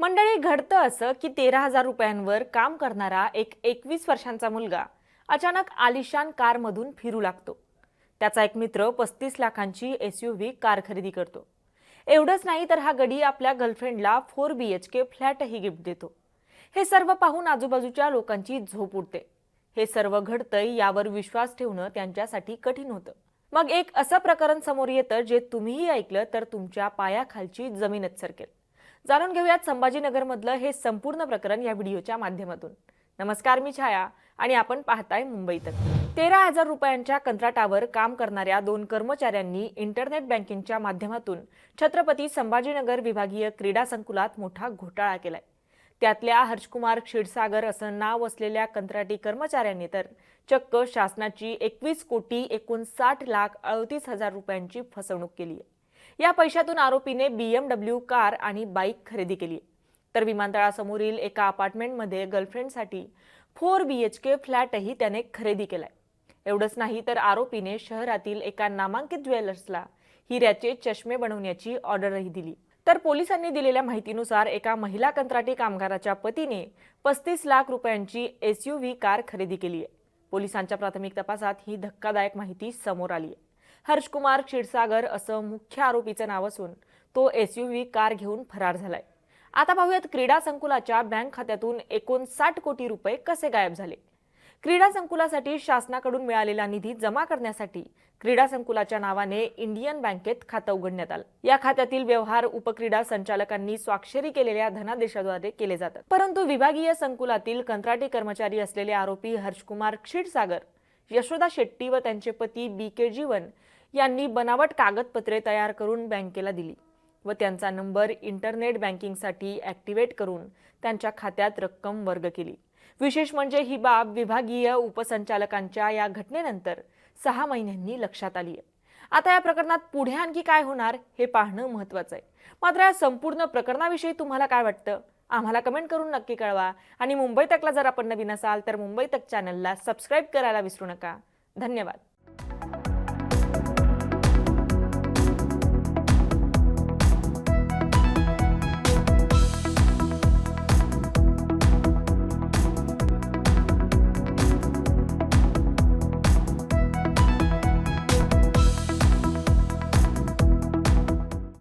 मंडळी घडतं असं की तेरा हजार रुपयांवर काम करणारा एक एकवीस वर्षांचा मुलगा अचानक आलिशान कारमधून फिरू लागतो. त्याचा एक मित्र पस्तीस लाखांची एस यू व्ही कार खरेदी करतो. एवढंच नाही तर हा गडी आपल्या गर्लफ्रेंडला फोर बी एच के फ्लॅटही गिफ्ट देतो. हे सर्व पाहून आजूबाजूच्या लोकांची झोप उडते. हे सर्व घडतंय यावर विश्वास ठेवणं त्यांच्यासाठी कठीण होतं. मग एक असं प्रकरण समोर येतं जे तुम्हीही ऐकलं तर तुमच्या पायाखालची जमीनच सरकेल. जाणून घेऊयात संभाजीनगरमधलं हे संपूर्ण प्रकरण या व्हिडिओच्या माध्यमातून. नमस्कार मी छाया आणि आपण पाहताय मुंबईत तेरा हजार रुपयांच्या कंत्राटावर काम करणाऱ्या दोन कर्मचाऱ्यांनी इंटरनेट बँकिंगच्या माध्यमातून छत्रपती संभाजीनगर विभागीय क्रीडा संकुलात मोठा घोटाळा केलाय. त्यातल्या हर्षकुमार क्षीरसागर असं नाव असलेल्या कंत्राटी कर्मचाऱ्यांनी तर चक्क शासनाची एकवीस कोटी एकोणसाठ लाख अडतीस हजार रुपयांची फसवणूक केली आहे या पैशातून आरोपीने बीएमडब्ल्यू कार आणि बाईक खरेदी केली. आहे. तर विमानतळासमोरील एका अपार्टमेंटमध्ये गर्लफ्रेंडसाठी फोर बी एच के फ्लॅटही त्याने खरेदी केलाय. एवढंच नाही तर आरोपीने शहरातील एका नामांकित ज्वेलर्सला हिऱ्याचे चष्मे बनवण्याची ऑर्डरही दिली. तर पोलिसांनी दिलेल्या माहितीनुसार एका महिला कंत्राटी कामगाराच्या पतीने पस्तीस लाख रुपयांची एस यू व्ही कार खरेदी केली आहे पोलिसांच्या प्राथमिक तपासात ही धक्कादायक माहिती समोर आली आहे हर्षकुमार क्षीरसागर असं मुख्य आरोपीचं नाव असून तो एस यू व्ही कार घेऊन फरार झालाय. आता पाहूयात क्रीडा संकुलाच्या बँक खात्यातून एकोणसाठ कोटी रुपये कसे गायब झाले? क्रीडा संकुलासाठी शासनाकडून मिळालेला निधी जमा करण्यासाठी क्रीडा संकुलाच्या नावाने इंडियन बँकेत खातं उघडण्यात आलं. या खात्यातील व्यवहार उपक्रीडा संचालकांनी स्वाक्षरी केलेल्या धनादेशाद्वारे केले जातात. परंतु विभागीय संकुलातील कंत्राटी कर्मचारी असलेले आरोपी हर्षकुमार क्षीरसागर यशोदा शेट्टी व त्यांचे पती बी के जीवन यांनी बनावट कागदपत्रे तयार करून बँकेला दिली व त्यांचा नंबर इंटरनेट बँकिंगसाठी ॲक्टिव्हेट करून त्यांच्या खात्यात रक्कम वर्ग केली. विशेष म्हणजे ही बाब विभागीय उपसंचालकांच्या या घटनेनंतर सहा महिन्यांनी लक्षात आली आहे. आता या प्रकरणात पुढे आणखी काय होणार हे पाहणं महत्त्वाचं आहे. मात्र या संपूर्ण प्रकरणाविषयी तुम्हाला काय वाटतं? आम्हाला कमेंट करून नक्की कळवा. आणि मुंबई तकला जर आपण नवीन असाल तर मुंबई तक चॅनलला सबस्क्राईब करायला विसरू नका. धन्यवाद.